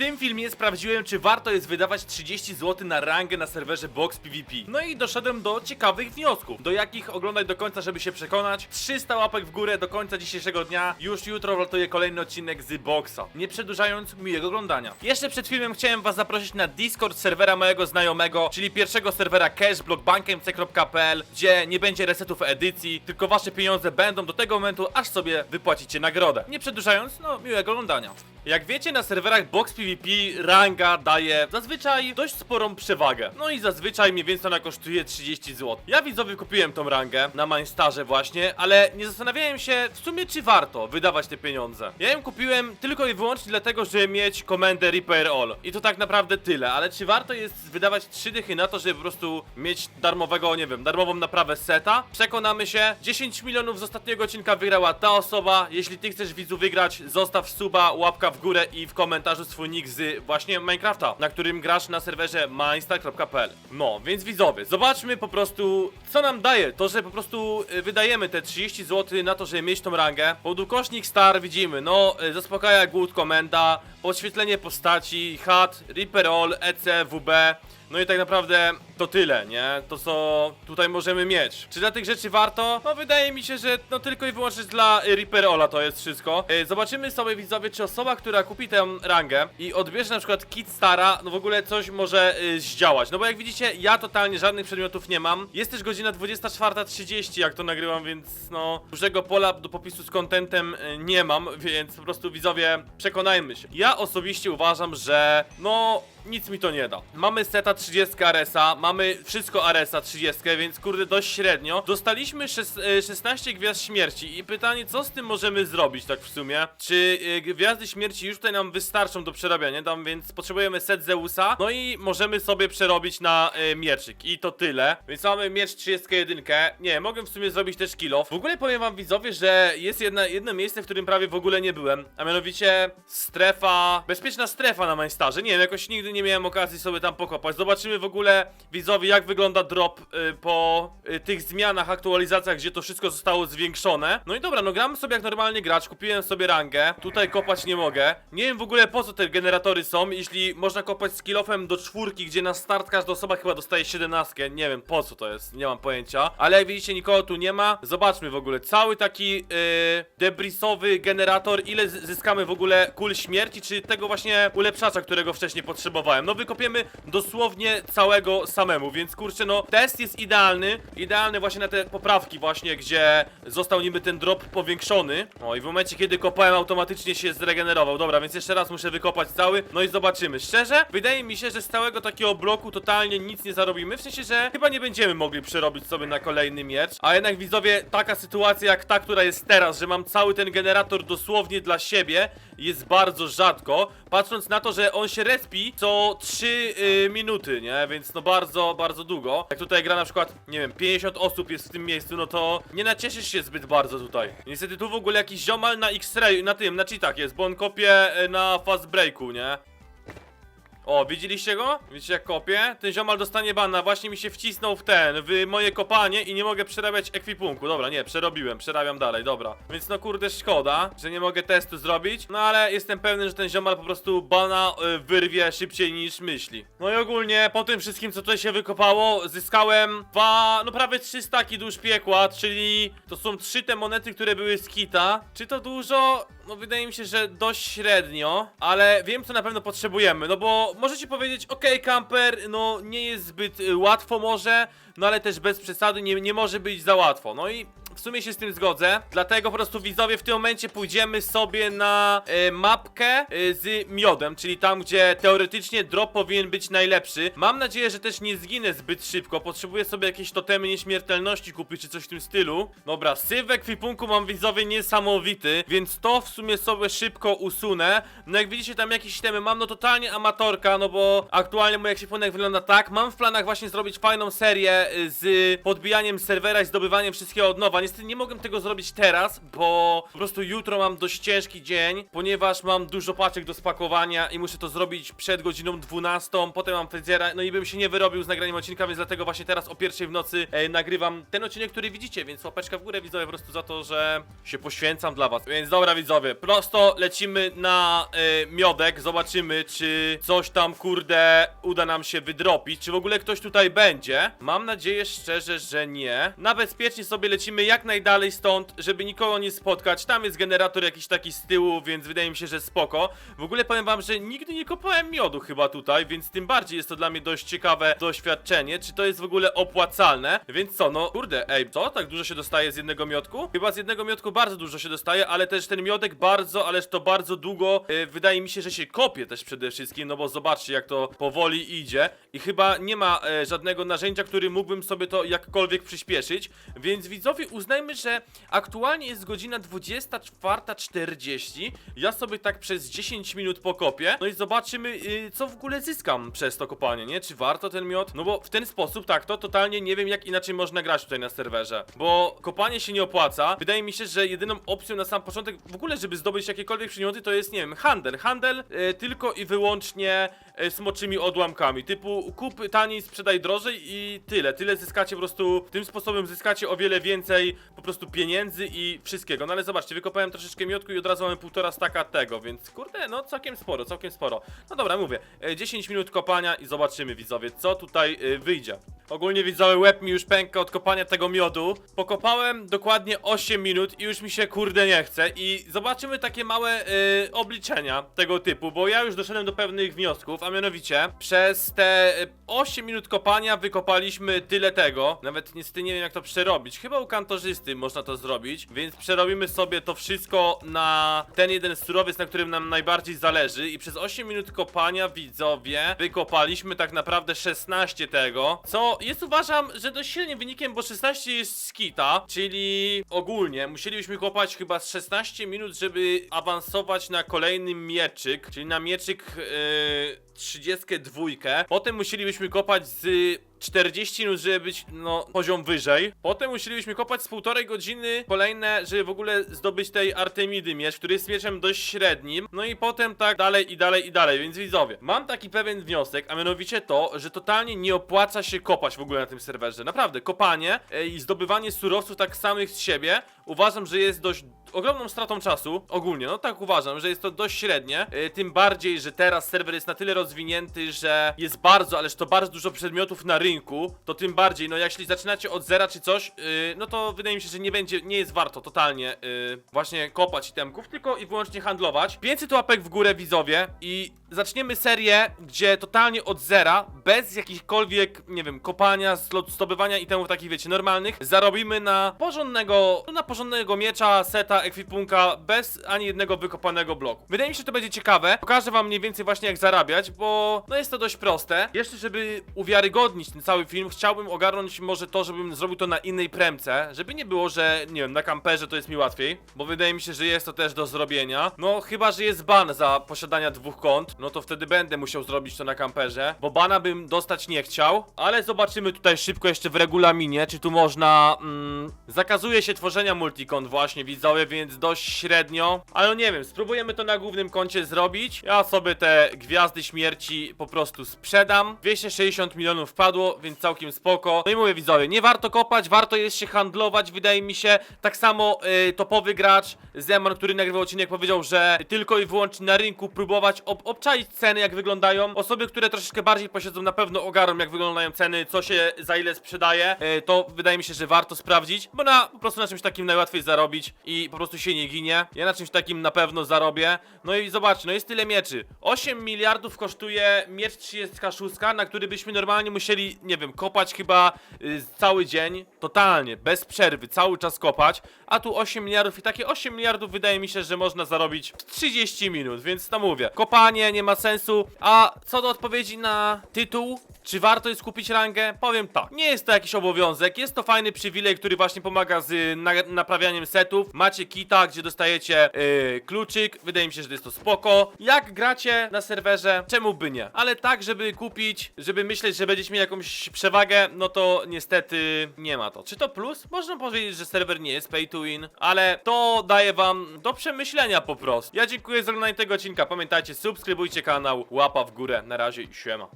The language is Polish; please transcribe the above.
tym filmie sprawdziłem, czy warto jest wydawać 30 zł na rangę na serwerze Box PvP. No i doszedłem do ciekawych wniosków, do jakich oglądać do końca, żeby się przekonać. 300 łapek w górę do końca dzisiejszego dnia. Już jutro wlatuje kolejny odcinek z Boxa. Nie przedłużając, miłego oglądania. Jeszcze przed filmem chciałem was zaprosić na Discord serwera mojego znajomego, czyli pierwszego serwera cashblockbankiem.pl, gdzie nie będzie resetów edycji, tylko wasze pieniądze będą do tego momentu, aż sobie wypłacicie nagrodę. Nie przedłużając, no miłego oglądania. Jak wiecie, na serwerach Box PvP ranga daje zazwyczaj dość sporą przewagę. No i zazwyczaj mniej więcej ona kosztuje 30 zł. Ja widzowie kupiłem tą rangę na Mainstarze właśnie, ale nie zastanawiałem się w sumie czy warto wydawać te pieniądze. Ja ją kupiłem tylko i wyłącznie dlatego, żeby mieć komendę Repair All. I to tak naprawdę tyle, ale czy warto jest wydawać 3 dychy na to, żeby po prostu mieć darmowego, nie wiem, darmową naprawę seta? Przekonamy się. 10 milionów z ostatniego odcinka wygrała ta osoba. Jeśli ty chcesz widzu wygrać, zostaw suba, łapka w górę i w komentarzu swój nick z właśnie Minecrafta, na którym grasz na serwerze mainstar.pl. No, więc widzowie, zobaczmy po prostu, co nam daje to, że po prostu y, wydajemy te 30 zł na to, żeby mieć tą rangę. Podukośnik star widzimy, no, y, zaspokaja głód komenda, podświetlenie postaci, HUD, Reaper All, EC, WB. No i tak naprawdę to tyle, nie? To co tutaj możemy mieć. Czy dla tych rzeczy warto? No wydaje mi się, że no tylko i wyłącznie dla Reaper Ola to jest wszystko. Y, Zobaczymy sobie widzowie, czy osoba, która kupi tę rangę i odbierze na przykład kit Stara, no w ogóle coś może y, zdziałać. No bo jak widzicie, ja totalnie żadnych przedmiotów nie mam. Jest też godzina 24.30 jak to nagrywam, więc no dużego pola do popisu z kontentem y, nie mam, więc po prostu widzowie przekonajmy się. Ja osobiście uważam, że no nic mi to nie da. Mamy seta 30 RS-a, mamy wszystko RS-a 30, więc kurde dość średnio. Dostaliśmy szes, e, 16 gwiazd śmierci i pytanie, co z tym możemy zrobić tak w sumie? Czy e, gwiazdy śmierci już tutaj nam wystarczą do przerabiania, tam więc potrzebujemy set Zeusa, no i możemy sobie przerobić na e, mieczyk i to tyle. Więc mamy miecz 31. Nie, mogę w sumie zrobić też kill off. W ogóle powiem wam widzowie, że jest jedna, jedno miejsce, w którym prawie w ogóle nie byłem, a mianowicie strefa, bezpieczna strefa na Majstarze. Nie wiem, jakoś nigdy nie miałem okazji sobie tam pokopać. Zobaczymy w ogóle widzowie, jak wygląda drop y, po y, tych zmianach, aktualizacjach, gdzie to wszystko zostało zwiększone. No i dobra, no gramy sobie jak normalnie gracz, kupiłem sobie rangę, tutaj kopać nie mogę. Nie wiem w ogóle po co te generatory są, jeśli można kopać z kill-offem do czwórki, gdzie na start każda osoba chyba dostaje 17. Nie wiem po co to jest, nie mam pojęcia. Ale jak widzicie, nikogo tu nie ma. Zobaczmy w ogóle, cały taki yy, debrisowy generator, ile zyskamy w ogóle kul śmierci, czy tego właśnie ulepszacza, którego wcześniej No wykopiemy dosłownie całego samemu, więc kurczę, no test jest idealny, idealny właśnie na te poprawki właśnie, gdzie został niby ten drop powiększony. O i w momencie, kiedy kopałem, automatycznie się zregenerował. Dobra, więc jeszcze raz muszę wykopać cały, no i zobaczymy. Szczerze, wydaje mi się, że z całego takiego bloku totalnie nic nie zarobimy, w sensie, że chyba nie będziemy mogli przerobić sobie na kolejny miecz, a jednak widzowie, taka sytuacja jak ta, która jest teraz, że mam cały ten generator dosłownie dla siebie, jest bardzo rzadko, patrząc na to, że on się respi co 3 y, minuty, nie? Więc no bardzo, bardzo długo. Jak tutaj gra na przykład, nie wiem, 50 osób jest w tym miejscu, no to nie nacieszysz się zbyt bardzo tutaj. Niestety tu w ogóle jakiś ziomal na X-ray, na tym, na cheatach jest, bo on kopie y, na fast breaku, nie? O, widzieliście go? Widzicie jak kopie? Ten ziomal dostanie bana, właśnie mi się wcisnął w ten, w moje kopanie i nie mogę przerabiać ekwipunku. Dobra, nie, przerobiłem, przerabiam dalej, dobra. Więc no kurde szkoda, że nie mogę testu zrobić, no ale jestem pewny, że ten ziomal po prostu bana y, wyrwie szybciej niż myśli. No i ogólnie po tym wszystkim, co tutaj się wykopało, zyskałem dwa, no prawie trzy staki dusz piekła, czyli to są trzy te monety, które były z kita. Czy to dużo? No wydaje mi się, że dość średnio, ale wiem co na pewno potrzebujemy, no bo możecie powiedzieć, okej camper, no nie jest zbyt y, łatwo może, no ale też bez przesady nie, nie może być za łatwo, no i w sumie się z tym zgodzę, dlatego po prostu widzowie w tym momencie pójdziemy sobie na e, mapkę e, z miodem, czyli tam gdzie teoretycznie drop powinien być najlepszy. Mam nadzieję, że też nie zginę zbyt szybko, potrzebuję sobie jakieś totemy nieśmiertelności kupić czy coś w tym stylu. Dobra, syf w ekwipunku mam widzowie niesamowity, więc to w sumie sobie szybko usunę. No jak widzicie tam jakieś temy mam, no totalnie amatorka, no bo aktualnie mój ekwipunek wygląda tak. Mam w planach właśnie zrobić fajną serię y, z podbijaniem serwera i zdobywaniem wszystkiego od nowa. Niestety nie mogłem tego zrobić teraz, bo po prostu jutro mam dość ciężki dzień, ponieważ mam dużo paczek do spakowania i muszę to zrobić przed godziną 12, potem mam fryzjera, no i bym się nie wyrobił z nagraniem odcinka, więc dlatego właśnie teraz o pierwszej w nocy e, nagrywam ten odcinek, który widzicie, więc łapeczka w górę widzowie po prostu za to, że się poświęcam dla was. Więc dobra widzowie, prosto lecimy na e, miodek, zobaczymy czy coś tam kurde uda nam się wydropić, czy w ogóle ktoś tutaj będzie. Mam nadzieję szczerze, że nie. Na bezpiecznie sobie lecimy jak najdalej stąd, żeby nikogo nie spotkać. Tam jest generator jakiś taki z tyłu, więc wydaje mi się, że spoko. W ogóle powiem wam, że nigdy nie kopałem miodu chyba tutaj, więc tym bardziej jest to dla mnie dość ciekawe doświadczenie, czy to jest w ogóle opłacalne. Więc co, no kurde, ej, co? Tak dużo się dostaje z jednego miodku? Chyba z jednego miodku bardzo dużo się dostaje, ale też ten miodek bardzo, ależ to bardzo długo, e, wydaje mi się, że się kopie też przede wszystkim, no bo zobaczcie jak to powoli idzie i chyba nie ma e, żadnego narzędzia, który mógłbym sobie to jakkolwiek przyspieszyć, więc widzowie uznajmy, że aktualnie jest godzina 24.40, ja sobie tak przez 10 minut pokopię, no i zobaczymy y, co w ogóle zyskam przez to kopanie, nie? Czy warto ten miod? No bo w ten sposób, tak, to totalnie nie wiem jak inaczej można grać tutaj na serwerze, bo kopanie się nie opłaca, wydaje mi się, że jedyną opcją na sam początek w ogóle, żeby zdobyć jakiekolwiek przedmioty, to jest, nie wiem, handel, handel y, tylko i wyłącznie smoczymi odłamkami, typu kup taniej, sprzedaj drożej i tyle, tyle zyskacie po prostu, tym sposobem zyskacie o wiele więcej po prostu pieniędzy i wszystkiego, no ale zobaczcie, wykopałem troszeczkę miodku i od razu mamy półtora staka tego, więc kurde, no całkiem sporo, całkiem sporo. No dobra, mówię, e, 10 minut kopania i zobaczymy widzowie, co tutaj e, wyjdzie. Ogólnie widzowie, łeb mi już pęka od kopania tego miodu. Pokopałem dokładnie 8 minut i już mi się kurde nie chce i zobaczymy takie małe e, obliczenia tego typu, bo ja już doszedłem do pewnych wniosków, a mianowicie przez te e, 8 minut kopania wykopaliśmy tyle tego, nawet niestety nie wiem jak to przerobić, chyba u kantorzysty można to zrobić, więc przerobimy sobie to wszystko na ten jeden surowiec, na którym nam najbardziej zależy. I przez 8 minut kopania widzowie wykopaliśmy tak naprawdę 16 tego, co jest uważam, że dość silnym wynikiem, bo 16 jest skita, czyli ogólnie musielibyśmy kopać chyba z 16 minut, żeby awansować na kolejny mieczyk, czyli na mieczyk yy, 32. Potem musielibyśmy kopać z 40 minut, żeby być, no, poziom wyżej. Potem musielibyśmy kopać z półtorej godziny kolejne, żeby w ogóle zdobyć tej Artemidy miecz, który jest mieczem dość średnim. No i potem tak dalej i dalej i dalej, więc widzowie, mam taki pewien wniosek, a mianowicie to, że totalnie nie opłaca się kopać w ogóle na tym serwerze. Naprawdę, kopanie e, i zdobywanie surowców tak samych z siebie uważam, że jest dość ogromną stratą czasu, ogólnie, no tak uważam, że jest to dość średnie, e, tym bardziej, że teraz serwer jest na tyle rozwinięty, że jest bardzo, ależ to bardzo dużo przedmiotów na rynku, to tym bardziej, no jeśli zaczynacie od zera czy coś, yy, no to wydaje mi się, że nie będzie, nie jest warto totalnie yy, właśnie kopać itemków, tylko i wyłącznie handlować. 500 łapek w górę widzowie i zaczniemy serię, gdzie totalnie od zera, bez jakichkolwiek, nie wiem, kopania, zdobywania itemów takich, wiecie, normalnych, zarobimy na porządnego, na porządnego miecza, seta, ekwipunka, bez ani jednego wykopanego bloku. Wydaje mi się, że to będzie ciekawe. Pokażę wam mniej więcej właśnie jak zarabiać, bo no jest to dość proste. Jeszcze, żeby uwiarygodnić ten cały film, chciałbym ogarnąć może to, żebym zrobił to na innej premce, żeby nie było, że, nie wiem, na kamperze to jest mi łatwiej, bo wydaje mi się, że jest to też do zrobienia. No, chyba, że jest ban za posiadania dwóch kont, no to wtedy będę musiał zrobić to na kamperze, bo bana bym dostać nie chciał, ale zobaczymy tutaj szybko jeszcze w regulaminie, czy tu można, mm, zakazuje się tworzenia multikont właśnie, widzowie, więc dość średnio, ale no nie wiem, spróbujemy to na głównym koncie zrobić, ja sobie te gwiazdy śmierci po prostu sprzedam, 260 milionów wpadło, więc całkiem spoko, no i mówię widzowie, nie warto kopać, warto jest się handlować, wydaje mi się, tak samo y, topowy gracz, Zeman, który nagrywał odcinek, powiedział, że tylko i wyłącznie na rynku próbować ob obczaić ceny, jak wyglądają. Osoby, które troszeczkę bardziej posiedzą, na pewno ogarną, jak wyglądają ceny, co się za ile sprzedaje. E, to wydaje mi się, że warto sprawdzić, bo na po prostu na czymś takim najłatwiej zarobić i po prostu się nie ginie. Ja na czymś takim na pewno zarobię. No i zobaczcie, no jest tyle mieczy. 8 miliardów kosztuje miecz 36, na który byśmy normalnie musieli, nie wiem, kopać chyba y, cały dzień, totalnie, bez przerwy, cały czas kopać, a tu 8 miliardów i takie 8 miliardów wydaje mi się, że można zarobić w 30 minut, więc to mówię. Kopanie nie ma sensu, a co do odpowiedzi na tytuł, czy warto jest kupić rangę? Powiem tak, nie jest to jakiś obowiązek, jest to fajny przywilej, który właśnie pomaga z na naprawianiem setów. Macie kita, gdzie dostajecie yy, kluczyk. Wydaje mi się, że jest to spoko. Jak gracie na serwerze, czemu by nie? Ale tak, żeby kupić, żeby myśleć, że będziecie mieli jakąś przewagę, no to niestety nie ma to. Czy to plus? Można powiedzieć, że serwer nie jest pay to win, ale to daje wam do przemyślenia po prostu. Ja dziękuję za oglądanie tego odcinka. Pamiętajcie, subskrybujcie kanał, łapa w górę. Na razie i siema.